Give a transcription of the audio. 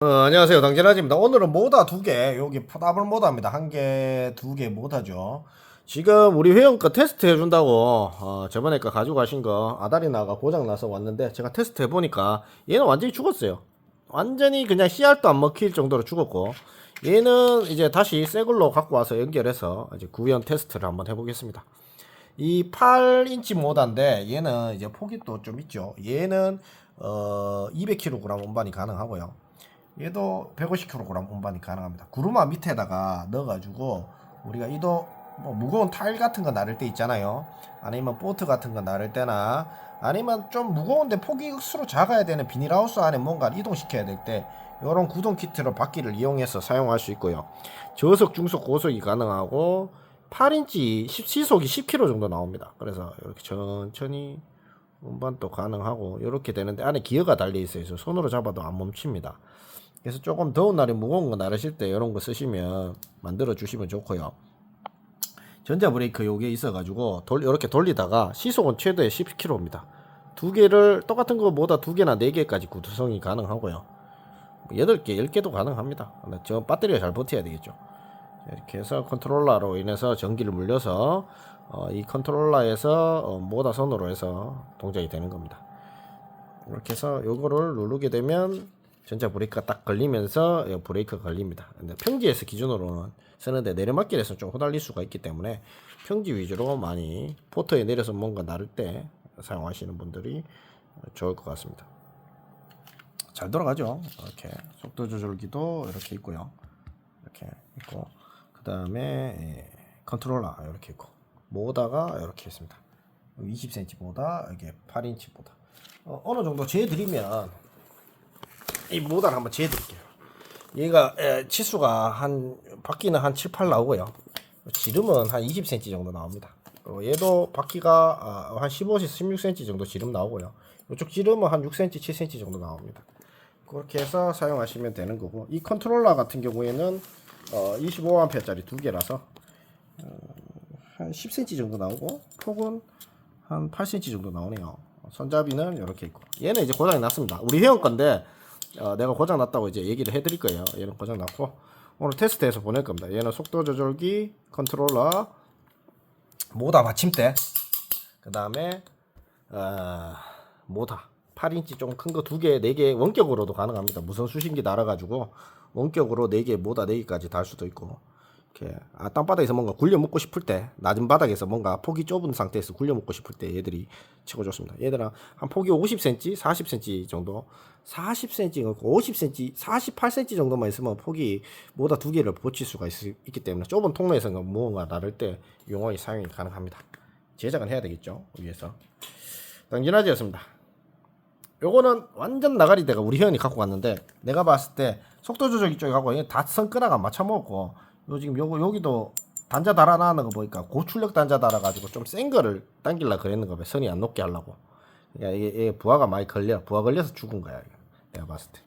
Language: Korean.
어, 안녕하세요. 당진아지입니다. 오늘은 모다 두 개, 여기 더블 모다입니다. 한 개, 두 개 모다죠. 지금 우리 회원 거 테스트 해준다고, 어, 저번에 거 가지고 가신 거, 아다리나가 고장나서 왔는데, 제가 테스트 해보니까, 얘는 완전히 죽었어요. 완전히 그냥 씨알도 안 먹힐 정도로 죽었고, 얘는 이제 다시 새 걸로 갖고 와서 연결해서, 이제 구현 테스트를 한번 해보겠습니다. 이 8인치 모다인데, 얘는 이제 폭이 또 좀 있죠. 얘는, 어, 200kg 운반이 가능하고요. 얘도 150kg 운반이 가능합니다. 구루마 밑에다가 넣어가지고 우리가 이도 뭐 무거운 타일 같은 거 나를 때 있잖아요. 아니면 보트 같은 거 나를 때나 아니면 좀 무거운데 폭이 억수로 작아야 되는 비닐하우스 안에 뭔가 이동시켜야 될 때 이런 구동 키트로 바퀴를 이용해서 사용할 수 있고요. 저속, 중속, 고속이 가능하고 8인치 시속이 10km 정도 나옵니다. 그래서 이렇게 천천히 운반도 가능하고 이렇게 되는데 안에 기어가 달려 있어요. 그래서 손으로 잡아도 안 멈춥니다. 그래서 조금 더운 날에 무거운 거 나르실 때 이런 거 쓰시면 만들어 주시면 좋고요. 전자 브레이크 요게 있어가지고 돌 이렇게 돌리다가 시속은 최대 10km입니다. 두 개를 똑같은 거보다 두 개나 네 개까지 구성이 가능하고요. 8개, 10개도 가능합니다. 근데 저 배터리가 잘 버텨야 되겠죠. 이렇게 해서 컨트롤러로 인해서 전기를 물려서 어, 이 컨트롤러에서 어, 모다 선으로 해서 동작이 되는 겁니다. 이렇게 해서 요거를 누르게 되면 전자 브레이크가 딱 걸리면서 이 브레이크가 걸립니다. 근데 평지에서 기준으로는 쓰는데 내리막길에서 좀 후달릴 수가 있기 때문에 평지 위주로 많이 포터에 내려서 뭔가 나를 때 사용하시는 분들이 좋을 것 같습니다. 잘 돌아가죠. 이렇게 속도 조절기도 이렇게 있고요. 이렇게 있고 그 다음에 컨트롤러 이렇게 있고 모다가 이렇게 있습니다. 20cm 모다 이게 8인치 모다. 어, 어느 정도 재드리면 이 모달 한번 재드릴게요. 얘가 에, 치수가 한 바퀴는 한 7, 8 나오고요. 지름은 한 20cm 정도 나옵니다. 어, 얘도 바퀴가 아, 한 15에서 16cm 정도 지름 나오고요. 이쪽 지름은 한 6cm, 7cm 정도 나옵니다. 그렇게 해서 사용하시면 되는 거고 이 컨트롤러 같은 경우에는 어, 25A짜리 두 개라서 어, 한 10cm 정도 나오고 폭은 한 8cm 정도 나오네요. 손잡이는 이렇게 있고 얘는 이제 고장이 났습니다. 우리 회원 건데 어, 내가 고장 났다고 이제 얘기를 해드릴 거예요. 얘는 고장 났고 오늘 테스트해서 보낼 겁니다. 얘는 속도 조절기, 컨트롤러, 모다 받침대, 그 다음에 어, 모다 8인치 좀 큰 거 두 개, 네 개 원격으로도 가능합니다. 무선 수신기 달아가지고 원격으로 네 개, 모다 네 개까지 달 수도 있고 이렇게 아, 땅바닥에서 뭔가 굴려 먹고 싶을 때 낮은 바닥에서 뭔가 폭이 좁은 상태에서 굴려 먹고 싶을 때 얘들이 최고 좋습니다. 얘들은 한 폭이 50cm, 40cm 정도, 40cm, 50cm, 48cm 정도만 있으면 폭이 모다 두 개를 붙일 수가 있, 기 때문에 좁은 통로에서 무언가 나를 때 용어히 사용이 가능합니다. 제작은 해야 되겠죠 위에서. 당진아지였습니다. 요거는 완전 나가리 대가 우리 회원이 갖고 갔는데 내가 봤을 때 속도 조절기 쪽에 갖고 이게 다 선끈하가 맞춰 먹고 요 지금 요거 여기도 단자 달아나는 거 보니까 고출력 단자 달아가지고 좀 센 거를 당길라 그랬는 거ပဲ선이 안 높게 하려고. 그러니까 이게, 이게 부하가 많이 걸려 부하 걸려서 죽은 거야 이거. 내가 봤을 때